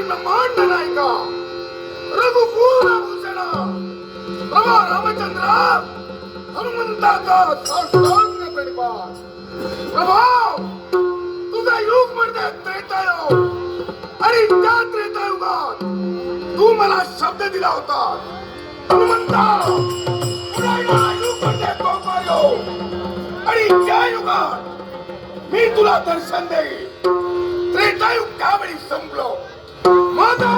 ನ ಮಾಂಡ ನಾಯಕ ರಘುಪೂರಭೂಷಣ ಪ್ರಭಾ ರಾಮಚಂದ್ರ ಹನುಮಂತಾಗ ಸಾಷ್ಟಾಂಗ ತಡಿಪಾಸ್ ಪ್ರಭಾ तुझा योग म्हणजे त्रेतायुग आणि त्या त्रेतायुगात तू मला शब्द दिला होता. हनुमंता आणि म्हणजे त्या युगात मी तुला दर्शन देईल त्रेतायुग त्यावेळी संपलो.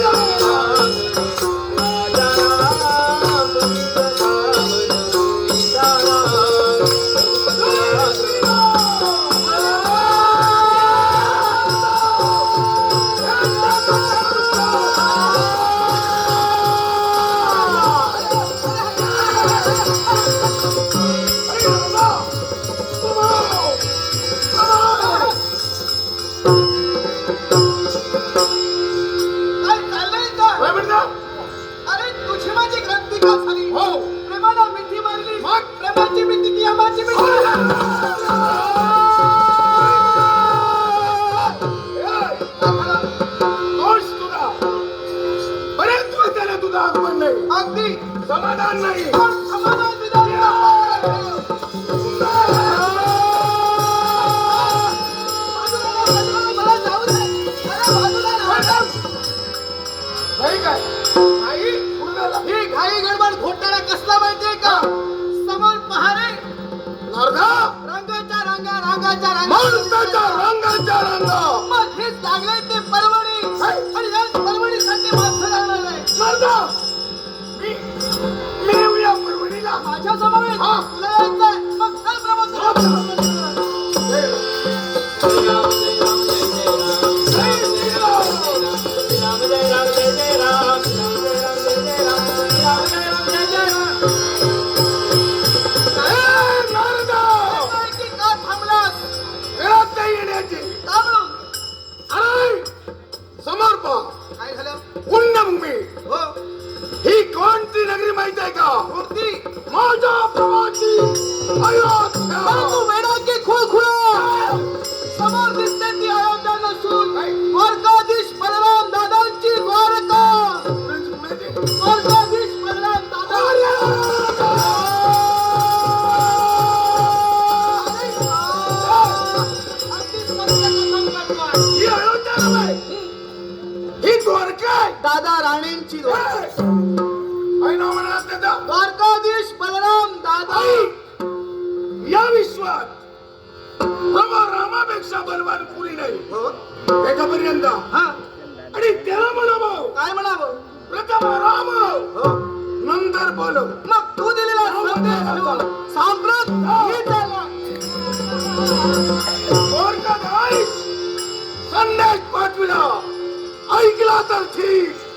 Hallelujah. नाही कुठं झालं? ही घाई गडबड घोटाळा कसला माहितीये का समोर पहारे नरधा रंगाच्या रांगा रांगाच्या रांगा. माणसाच्या रंगाच्या नगरी माहिती आहे का मूर्ती माझ्या प्रभाची अयोध्या परंतु वेडाची खुळखुळा समोर दिसते ती अयोध्या नसून द्वारकाधीश बलराम दादांची द्वारका द्वारकाधीश बलराम दादा अगदी सत्य कथन करतोय. ही अयोध्या नव्हे. ही द्वारका आहे. दादा राणींची द्वारका. द्वारकाधीश बलराम दादा या विश्वात प्रभू रामापेक्षा बलवान पुरी नाही. हो. हा. आणि त्याला म्हणावं. काय म्हणावं? प्रथम राम. हो. नंतर बोलव मग तू दिलेला द्वारकाधीश संदेश पाठविला. ऐकला तर ठीक.